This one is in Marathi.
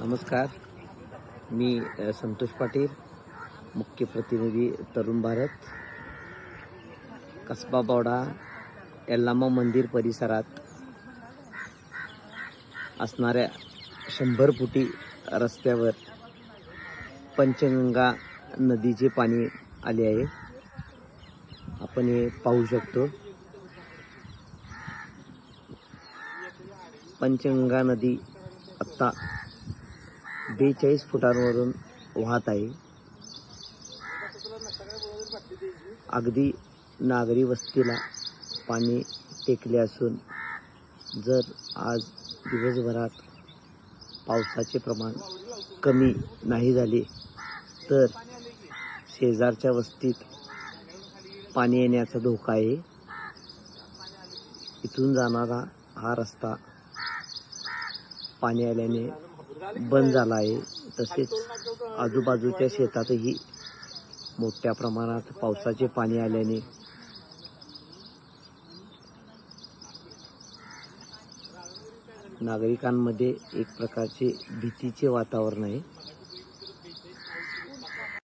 नमस्कार. मी संतोष पाटील मुख्य प्रतिनिधी तरुण भारत. कसबा बावडा यल्लामा मंदिर परिसरात असणाऱ्या शंभर फुटी रस्त्यावर पंचगंगा नदीचे पाणी आले आहे. आपण हे पाहू शकतो. पंचगंगा नदी आत्ता बेचाळीस फुटांवरून वाहत आहे. अगदी नागरी वस्तीला पाणी टेकले असून जर आज दिवसभरात पावसाचे प्रमाण कमी नाही झाले तर शेजारच्या वस्तीत पाणी येण्याचा धोका आहे. इथून जाणारा हा रस्ता पाणी आल्याने बंद झाला आहे. तसेच आजूबाजूच्या शेतातही मोठ्या प्रमाणात पावसाचे पाणी आल्याने नागरिकांमध्ये एक प्रकारचे भीतीचे वातावरण आहे.